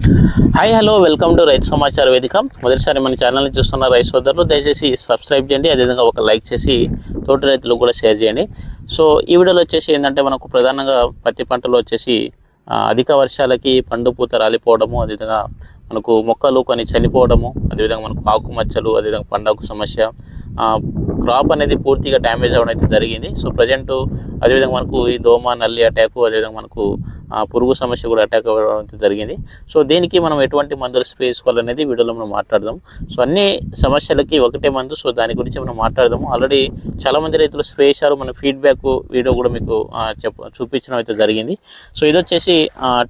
Hi hello welcome to రైతు సమాచార వేదిక మొదటిసారి మన ఛానల్ని చూస్తున్న రైతు సోదరులు దయచేసి సబ్స్క్రైబ్ చేయండి. అదేవిధంగా ఒక లైక్ చేసి తోటి రైతులకు కూడా షేర్ చేయండి. సో ఈ వీడియోలో వచ్చేసి ఏంటంటే మనకు ప్రధానంగా పత్తి పంటలో వచ్చేసి అధిక వర్షాలకి పండు పూత రాలిపోవడము అదేవిధంగా మనకు మొక్కలు కొన్ని చనిపోవడము అదేవిధంగా మనకు ఆకుమచ్చలు అదేవిధంగా పండాకు సమస్య క్రాప్ అనేది పూర్తిగా డ్యామేజ్ అవ్వడం అయితే జరిగింది. సో ప్రజెంట్ అదేవిధంగా మనకు ఈ దోమ నల్లి అటాక్ అదేవిధంగా మనకు పురుగు సమస్య కూడా అటాక్ అవ్వడం అయితే జరిగింది. సో దీనికి మనం ఎటువంటి మందులు స్ప్రే చేసుకోవాలనేది వీడియోలో మనం మాట్లాడదాం. సో అన్ని సమస్యలకి ఒకటే మందు. సో దాని గురించి మనం మాట్లాడదాము. ఆల్రెడీ చాలా మంది రైతులు స్ప్రే చేశారు. మన ఫీడ్బ్యాక్ వీడియో కూడా మీకు చెప్ చూపించడం అయితే జరిగింది. సో ఇది వచ్చేసి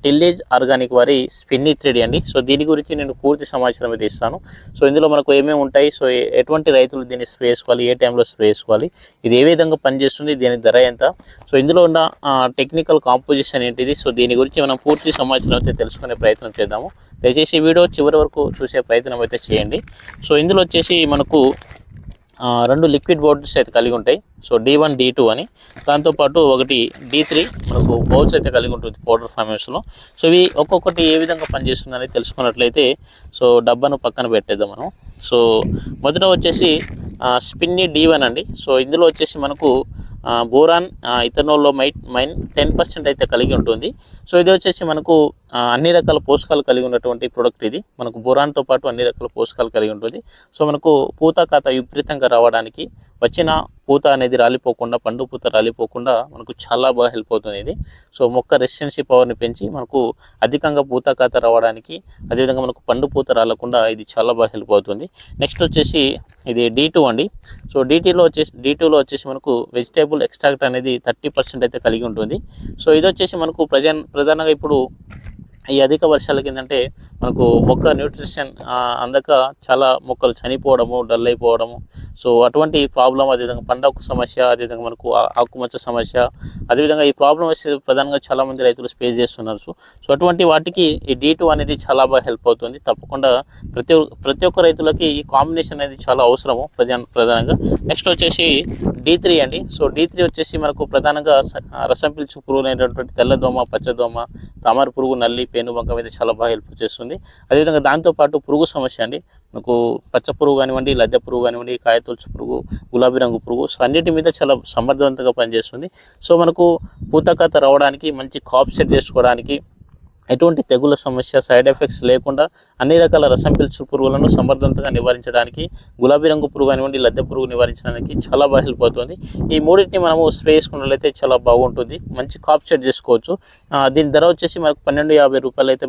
టిల్లేజ్ ఆర్గానిక్ వారి స్పిన్ని త్రీడీ అండి. సో దీని గురించి నేను పూర్తి సమాచారం అయితే ఇస్తాను. సో ఇందులో మనకు ఏమేమి ఉంటాయి? సో ఎటువంటి రైతులు దీన్ని స్ప్రే వేసుకోవాలి ఏ టైంలో స్ప్రే వేసుకోవాలి ఇది ఏ విధంగా పనిచేస్తుంది దీని ధర ఎంత? సో ఇందులో ఉన్న టెక్నికల్ కాంపోజిషన్ ఏంటిది? సో దీని గురించి మనం పూర్తి సమాచారం అయితే తెలుసుకునే ప్రయత్నం చేద్దాము. దయచేసి వీడియో చివరి వరకు చూసే ప్రయత్నం అయితే చేయండి. సో ఇందులో వచ్చేసి మనకు రెండు లిక్విడ్ బోర్డ్స్ అయితే కలిగి ఉంటాయి. So D one D two అని. దాంతోపాటు ఒకటి డి త్రీ మనకు బౌల్స్ అయితే కలిగి ఉంటుంది పౌడర్ ఫార్మేషన్లో సో ఇవి ఒక్కొక్కటి ఏ విధంగా పనిచేస్తుందని తెలుసుకున్నట్లయితే సో డబ్బాను పక్కన పెట్టేద్దాం మనం. సో మొదట వచ్చేసి స్పిన్ని డి వన్ అండి. సో ఇందులో వచ్చేసి మనకు బోరాన్ ఇథనోల్లో మైట్ మైన్ టెన్ పర్సెంట్ అయితే కలిగి ఉంటుంది. సో ఇది వచ్చేసి మనకు అన్ని రకాల పోషకాలు కలిగి ఉన్నటువంటి ప్రోడక్ట్ ఇది. మనకు బోరాన్తో పాటు అన్ని రకాల పోషకాలు కలిగి ఉంటుంది. సో మనకు పూత కాత విపరీతంగా రావడానికి వచ్చిన పూత అనేది రాలిపోకుండా పండు పూత రాలిపోకుండా మనకు చాలా బాగా హెల్ప్ అవుతుంది ఇది. సో మొక్క రెసిస్టెన్సీ పవర్ని పెంచి మనకు అధికంగా పూత కాత రావడానికి అదేవిధంగా మనకు పండు పూత రాలకుండా ఇది చాలా బాగా హెల్ప్ అవుతుంది. నెక్స్ట్ వచ్చేసి ఇది డి టూ అండి. సో డీటీలో వచ్చేసి డి టూలో వచ్చేసి మనకు వెజిటేబుల్ ఎక్స్ట్రాక్ట్ అనేది థర్టీ పర్సెంట్ అయితే కలిగి ఉంటుంది. సో ఇది వచ్చేసి మనకు ప్రజా ప్రధానంగా ఇప్పుడు ఈ అధిక వర్షాలకి ఏంటంటే మనకు మొక్క న్యూట్రిషన్ అందక చాలా మొక్కలు చనిపోవడము డల్ అయిపోవడము. సో అటువంటి ప్రాబ్లం అదేవిధంగా పండకు సమస్య అదేవిధంగా మనకు ఆకుమచ్చ సమస్య అదేవిధంగా ఈ ప్రాబ్లం వచ్చి ప్రధానంగా చాలామంది రైతులు స్పేస్ చేస్తున్నారు. సో సో అటువంటి వాటికి ఈ డీ టూ అనేది చాలా బాగా హెల్ప్ అవుతుంది. తప్పకుండా ప్రతి ప్రతి ఒక్క రైతులకి ఈ కాంబినేషన్ అనేది చాలా అవసరము ప్రధాన ప్రధానంగా. నెక్స్ట్ వచ్చేసి డీ త్రీ అండి. సో డీ త్రీ వచ్చేసి మనకు ప్రధానంగా రసం పిలుచు పురుగు అయినటువంటి తెల్లదోమ పచ్చదోమ తామర పురుగు నల్లి పేను బంక మీద చాలా బాగా హెల్ప్ చేస్తుంది. అదేవిధంగా దాంతోపాటు పురుగు సమస్య అండి. మనకు పచ్చ పురుగు కానివ్వండి లద్దె పురుగు కానివ్వండి కాయతొలుచు పురుగు గులాబీ రంగు పురుగు సో అన్నిటి మీద చాలా సమర్థవంతంగా పనిచేస్తుంది. సో మనకు పూతకత రావడానికి మంచి కాప్ సెట్ చేసుకోవడానికి ఎటువంటి తెగుల సమస్య సైడ్ ఎఫెక్ట్స్ లేకుండా అన్ని రకాల రసం పిలుచు పురుగులను సమర్థవంతంగా నివారించడానికి గులాబీ రంగు పురుగు కానివ్వండి లద్దె పురుగు నివారించడానికి చాలా బాగా హెల్ప్ అవుతుంది. ఈ మూడింటిని మనము స్ప్రే చేసుకున్నట్లయితే చాలా బాగుంటుంది. మంచి కాప్ సెట్ చేసుకోవచ్చు. దీని ధర వచ్చేసి మనకు పన్నెండు యాభై రూపాయలు అయితే